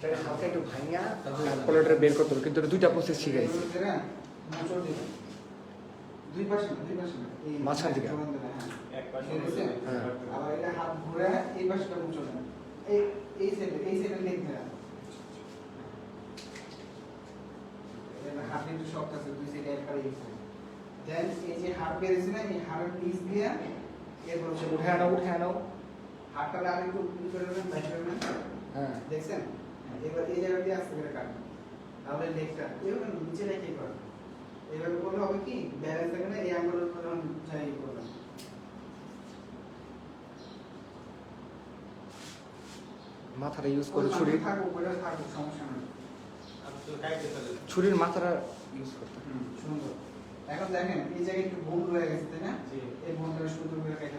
হালকা একটু তারপরে ওটা বের করতে হবে কিন্তু দুইটা প্রসেস শিখাইছি। দুই পাশে দুই পাশে মাঝখান থেকে। জোড়ান দিবেন। এক পাশে আছে? আবার এটা হাত ঘুরে এই পাশটা মোচড় এই এই সাইডে এই সাইডে লেগ ধরে এটা শক্ত আছে দুই সাইডে একবারে এই দেন এই যে হাত বেরিয়েছে না এই হাড়ের নিচ দিয়ে এরপর হচ্ছে উঠে আনো উঠে আনো হাতটা আর একটু হ্যাঁ দেখছেন এবার এই জায়গা দিয়ে আস্তে করে? কাটবেন তাহলে লেগটা এভাবে নিচে রেখে করেন এইভাবে করলে হবে কি? ব্যালেন্স থাকে না এই আঙ্গুলের উপর যখন যাই ই করবেন মাথাটা ইউজ করে ছুরি। থাকুক ওটা থাকুক সমস্যা নেই। আমি তো ছুরির মাথাটা ইউজ করতে। হুম, সুন্দর। এখন দেখেন এই জায়গায় একটু বোন রয়ে গেছে তাই না? জি। এই বোনটা সুন্দর করে কেটে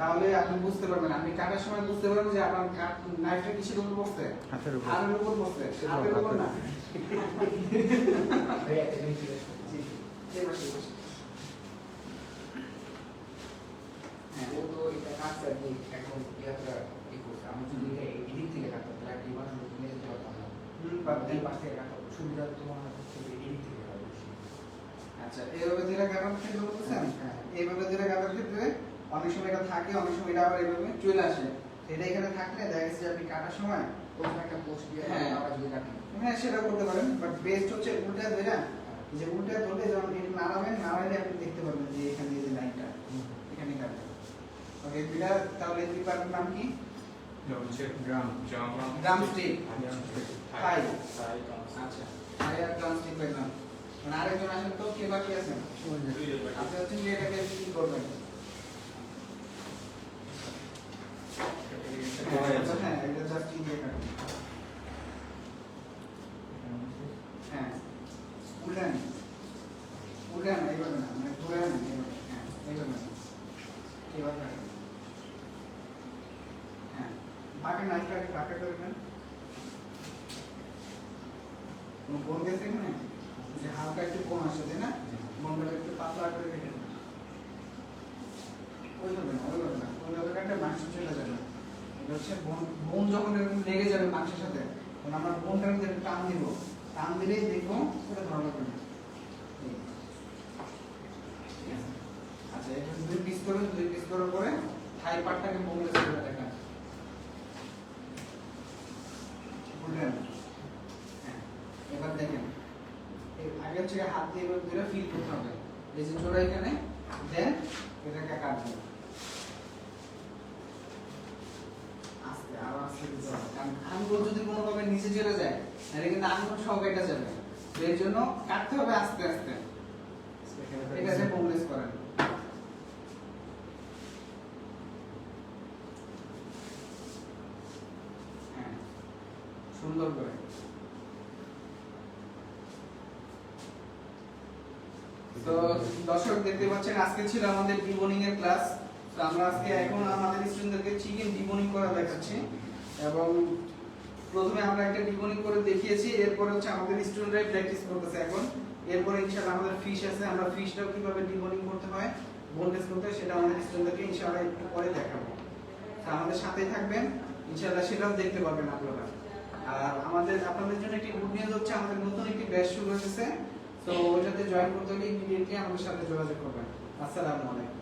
তাহলে আপনি বুঝতে পারবেন আপনি কাটার সময় বুঝতে পারবেন যে আপনার নাইফটা কিসের উপর বসছে হাতের উপর। হাতের উপর বসছে হাতের উপর না। হ্যাঁ ও তো এটা কাটছে এখন ইয়াটা ই করছে। আমি যদি এটা এদিক থেকে কাটতাম তাহলে একটি মানুষ নিয়ে যেতে পারতাম না। বা এই পাশ থেকে কাটতাম। সুবিধা তোমার হচ্ছে এদিক থেকে আচ্ছা এইভাবে ধরে গাঁদার ক্ষেত্রে বলতেছেন? হ্যাঁ। এইভাবে ধরে গাঁদার ক্ষেত্রে অনেক সময় এটা থাকে অনেক সময় এটা আবার এইভাবে চলে আসে। এটা এখানে থাকলে দেখা গেছে যে আপনি কাটার সময় প্রথমে একটা পোস্ট দিয়ে হ্যাঁ। আবার যদি কাটি হ্যাঁ সেটা করতে পারেন বাট বেস্ট হচ্ছে উল্টা ধরে যে উল্টা ধরলে যখন এটা নাড়াবেন নাড়াইলে আপনি দেখতে পারবেন যে এখানে যে লাইনটা এখানে কাটবে ওকে দুইটা তাহলে দুই পার্টের নাম কি? স্টিক আচ্ছা আর স্টিক পেলাম মানে আরেকজন আসেন তো কে বাকি আছেন? আপনি হচ্ছেন যে এটাকে কি করবেন হ্যাঁ এটা জাস্ট ইয়ে কাটুন হ্যাঁ উল্টান উল্টান এইভাবে না মানে ঘুরে এইভাবে হ্যাঁ এইভাবে না। হ্যাঁ বাকি নাইটটাকে বাঁকা করে দেন কোনো কোন গেছে যে হালকা একটু কম আসে, তাই না? মনটা একটু পাতলা করে কেটে দেন। ওইভাবে না ওইভাবে না। ওইভাবে কাটলে মাংস চলে যাবে। এটা হচ্ছে বোন বোন যখন লেগে যাবে মাংসের সাথে, তখন আমরা বোনটার টান দিব। টান দিলেই দেখব ওটা ধরা লাগবে? আচ্ছা এটা দুই পিস করবেন দুই পিস করার পরে থাই পাটটাকে বোনলেস করে দেখেন উল্টান হ্যাঁ এবার দেখেন। আগে হচ্ছে হাত দিয়ে এবার দুটো ফিল করতে হবে। এই যে জোড়া এখানে দেন এটাকে কাটবেন আস্তে, আরও আস্তে কারণ আঙ্গুল যদি কোনোভাবে নিচে চলে যায় তাহলে কিন্তু আঙ্গুল সব কেটে যাবে তো এর জন্য কাটতে হবে আস্তে আস্তে। এটাকে বোনলেস করেন। হ্যাঁ সুন্দর করে। তো দর্শক দেখতে পাচ্ছেন, আজকে ছিল আমাদের ডিবোনিং এর ক্লাস তো আমরা আজকে এখন আমাদের স্টুডেন্টদেরকে চিকেন ডিবোনিং করা দেখাচ্ছি। এবং প্রথমে আমরা একটা ডিবোনিং করে দেখিয়েছি, এরপরে হচ্ছে আমাদের স্টুডেন্টরাই প্র্যাকটিস করতেছে এখন। এরপরে ইনশাআল্লাহ আমাদের ফিশ আছে, আমরা ফিশটাও কীভাবে ডিবোনিং করতে হয় বোনলেস করতে হয়, সেটা আমাদের স্টুডেন্টদেরকে ইনশাআল্লাহ একটু পরে দেখাবো। আমাদের সাথেই থাকবেন, ইনশাআল্লাহ সেটাও দেখতে পারবেন আপনারা। আর আমাদের, আপনাদের জন্য একটি গুড নিউজ হচ্ছে, আমাদের নতুন একটি ব্যাচ শুরু হয়েছে। তো ওইটাতে জয়েন করতে হলে ইমিডিয়েটলি আমাদের সাথে যোগাযোগ করবেন। আসসালামু আলাইকুম।